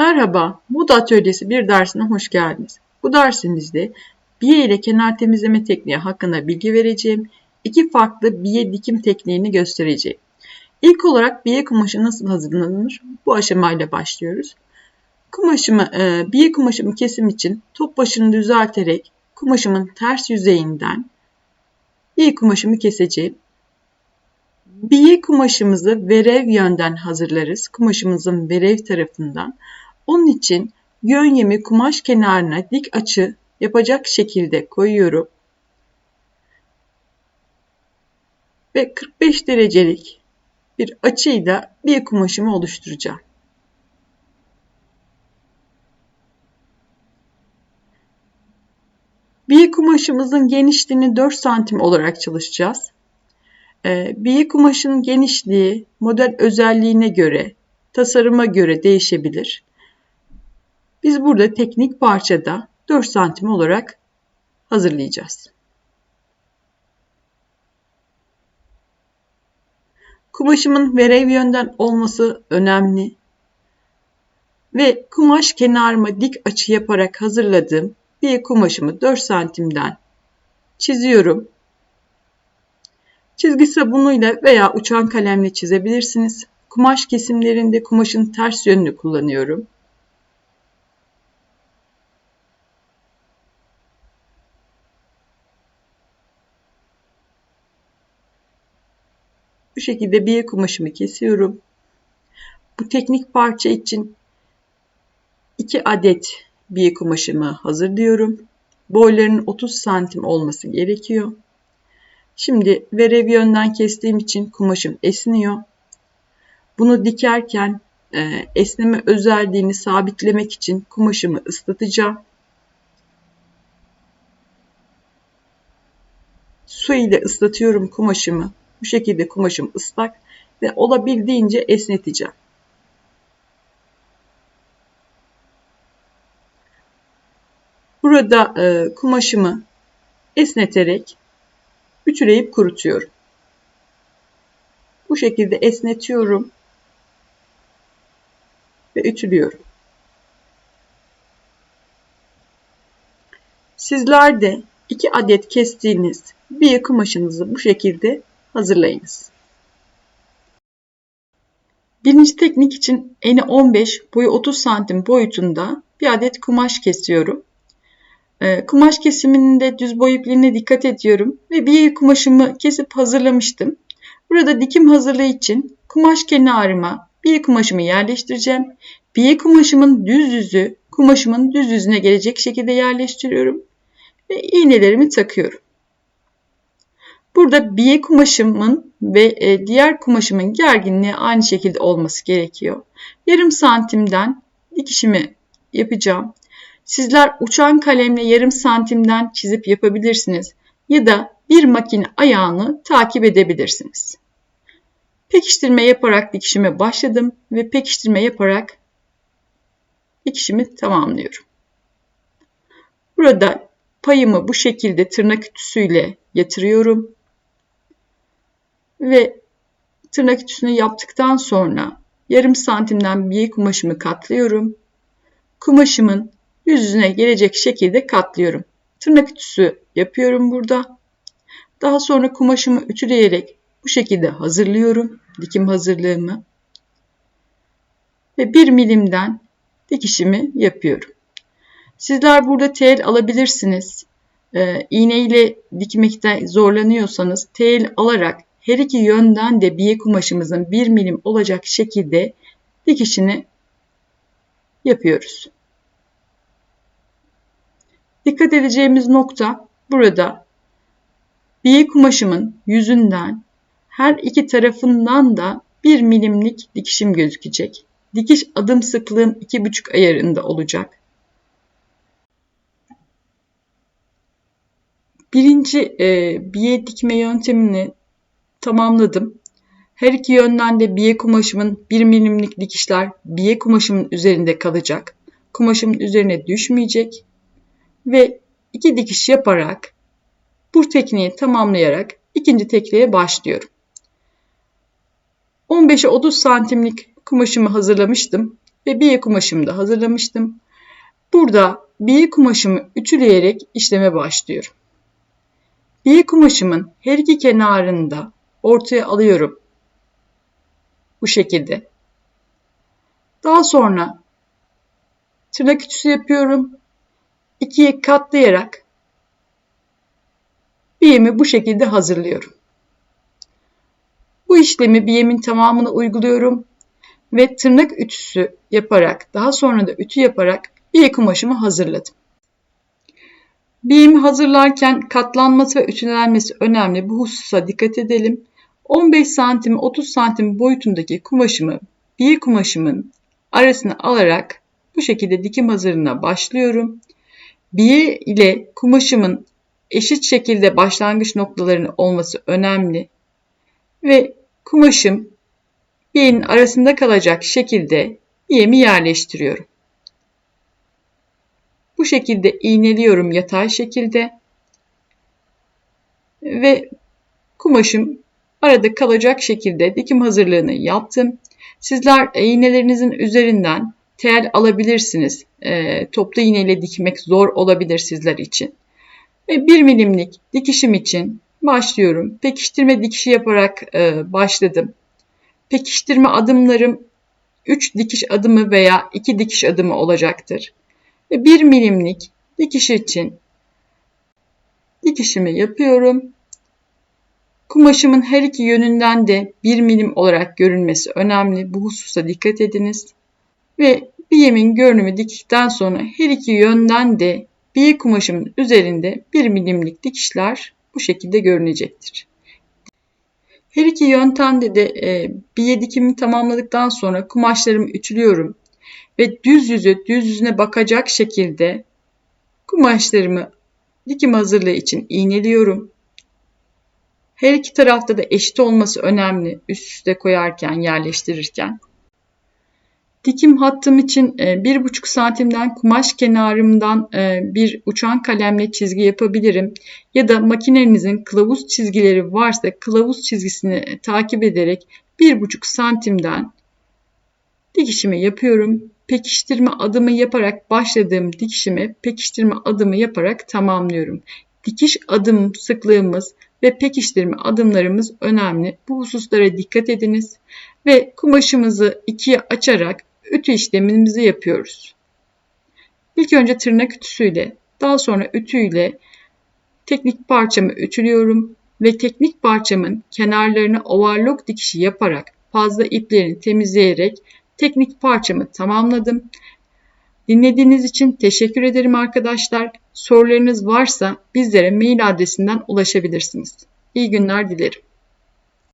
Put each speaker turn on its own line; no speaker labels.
Merhaba, Moda Atölyesi bir dersine hoş geldiniz. Bu dersimizde biye ile kenar temizleme tekniği hakkında bilgi vereceğim. İki farklı biye dikim tekniğini göstereceğim. İlk olarak biye kumaşı nasıl hazırlanır? Bu aşamayla başlıyoruz. Kumaşımı, e, biye kumaşımı kesim için top başını düzelterek kumaşımın ters yüzeyinden biye kumaşımı keseceğim. Biye kumaşımızı verev yönden hazırlarız. Kumaşımızın verev tarafından. Onun için yön kumaş kenarına dik açı yapacak şekilde koyuyorum. Ve 45 derecelik bir açıyla bir kumaşımı oluşturacağım. Bir kumaşımızın genişliğini 4 santim olarak çalışacağız. Ee, bir kumaşın genişliği model özelliğine göre, tasarıma göre değişebilir. Biz burada teknik parçada 4 santim olarak hazırlayacağız. Kumaşımın verev yönden olması önemli. Ve kumaş kenarıma dik açı yaparak hazırladığım bir kumaşımı 4 santimden çiziyorum. Çizgi sabunuyla veya uçan kalemle çizebilirsiniz. Kumaş kesimlerinde kumaşın ters yönünü kullanıyorum. Bu şekilde bir kumaşımı kesiyorum. Bu teknik parça için 2 adet bir kumaşımı hazırlıyorum. Boylarının 30 santim olması gerekiyor. Şimdi verev yönden kestiğim için kumaşım esniyor. Bunu dikerken e, esneme özelliğini sabitlemek için kumaşımı ıslatacağım. Su ile ıslatıyorum kumaşımı. Bu şekilde kumaşım ıslak ve olabildiğince esneteceğim. Burada e, kumaşımı esneterek ütüleyip kurutuyorum. Bu şekilde esnetiyorum ve ütülüyorum. Sizler de 2 adet kestiğiniz bir kumaşınızı bu şekilde hazırlayınız. Birinci teknik için eni 15, boyu 30 santim boyutunda bir adet kumaş kesiyorum. Ee, kumaş kesiminde düz boy ipliğine dikkat ediyorum ve bir kumaşımı kesip hazırlamıştım. Burada dikim hazırlığı için kumaş kenarıma bir kumaşımı yerleştireceğim. Bir kumaşımın düz yüzü kumaşımın düz yüzüne gelecek şekilde yerleştiriyorum ve iğnelerimi takıyorum. Burada biye kumaşımın ve e, diğer kumaşımın gerginliği aynı şekilde olması gerekiyor. Yarım santimden dikişimi yapacağım. Sizler uçan kalemle yarım santimden çizip yapabilirsiniz ya da bir makine ayağını takip edebilirsiniz. Pekiştirme yaparak dikişime başladım ve pekiştirme yaparak dikişimi tamamlıyorum. Burada payımı bu şekilde tırnak ütüsüyle yatırıyorum ve tırnak ütüsünü yaptıktan sonra yarım santimden bir kumaşımı katlıyorum. Kumaşımın yüz yüzüne gelecek şekilde katlıyorum. Tırnak ütüsü yapıyorum burada. Daha sonra kumaşımı ütüleyerek bu şekilde hazırlıyorum. Dikim hazırlığımı. Ve bir milimden dikişimi yapıyorum. Sizler burada tel alabilirsiniz. Ee, iğne ile dikmekte zorlanıyorsanız tel alarak her iki yönden de biye kumaşımızın bir milim olacak şekilde dikişini yapıyoruz. Dikkat edeceğimiz nokta burada biye kumaşımın yüzünden her iki tarafından da bir milimlik dikişim gözükecek. Dikiş adım sıklığım 2,5 ayarında olacak. Birinci e, biye dikme yöntemini tamamladım. Her iki yönden de biye kumaşımın 1 milimlik dikişler biye kumaşımın üzerinde kalacak. Kumaşımın üzerine düşmeyecek. Ve iki dikiş yaparak bu tekniği tamamlayarak ikinci tekniğe başlıyorum. 15'e 30 santimlik kumaşımı hazırlamıştım. ve biye kumaşımı da hazırlamıştım. Burada biye kumaşımı ütüleyerek işleme başlıyorum. Biye kumaşımın her iki kenarını da ortaya alıyorum. Bu şekilde. Daha sonra tırnak ütüsü yapıyorum. İkiye katlayarak biyemi bu şekilde hazırlıyorum. Bu işlemi biyemin tamamını uyguluyorum ve tırnak ütüsü yaparak daha sonra da ütü yaparak biye kumaşımı hazırladım. Biyemi hazırlarken katlanması ve ütülenmesi önemli. Bu hususa dikkat edelim. 15 santim 30 santim boyutundaki kumaşımı biye kumaşımın arasına alarak bu şekilde dikim hazırlığına başlıyorum. Biye ile kumaşımın eşit şekilde başlangıç noktalarının olması önemli. Ve kumaşım biyenin arasında kalacak şekilde biyemi yerleştiriyorum. Bu şekilde iğneliyorum yatay şekilde. Ve kumaşım arada kalacak şekilde dikim hazırlığını yaptım. Sizler iğnelerinizin üzerinden tel alabilirsiniz. E, toplu iğneyle dikmek zor olabilir sizler için. Ve 1 milimlik dikişim için başlıyorum. Pekiştirme dikişi yaparak e, başladım. Pekiştirme adımlarım 3 dikiş adımı veya 2 dikiş adımı olacaktır. Ve 1 milimlik dikiş için dikişimi yapıyorum. Kumaşımın her iki yönünden de 1 milim olarak görünmesi önemli. Bu hususa dikkat ediniz. Ve biyemin görünümü diktikten sonra her iki yönden de biye kumaşımın üzerinde 1 milimlik dikişler bu şekilde görünecektir. Her iki yöntemde de e, biye dikimi tamamladıktan sonra kumaşlarımı ütülüyorum ve düz yüzü düz yüzüne bakacak şekilde kumaşlarımı dikim hazırlığı için iğneliyorum. Her iki tarafta da eşit olması önemli üst üste koyarken, yerleştirirken. Dikim hattım için 1,5 e, santimden kumaş kenarımdan e, bir uçan kalemle çizgi yapabilirim. Ya da makinenizin kılavuz çizgileri varsa kılavuz çizgisini takip ederek 1,5 santimden dikişimi yapıyorum. Pekiştirme adımı yaparak başladığım dikişimi pekiştirme adımı yaparak tamamlıyorum. Dikiş adım sıklığımız ve pekiştirme adımlarımız önemli. Bu hususlara dikkat ediniz ve kumaşımızı ikiye açarak ütü işlemimizi yapıyoruz. İlk önce tırnak ütüsüyle, daha sonra ütüyle teknik parçamı ütülüyorum ve teknik parçamın kenarlarını overlock dikişi yaparak fazla iplerini temizleyerek teknik parçamı tamamladım. Dinlediğiniz için teşekkür ederim arkadaşlar. Sorularınız varsa bizlere mail adresinden ulaşabilirsiniz. İyi günler dilerim.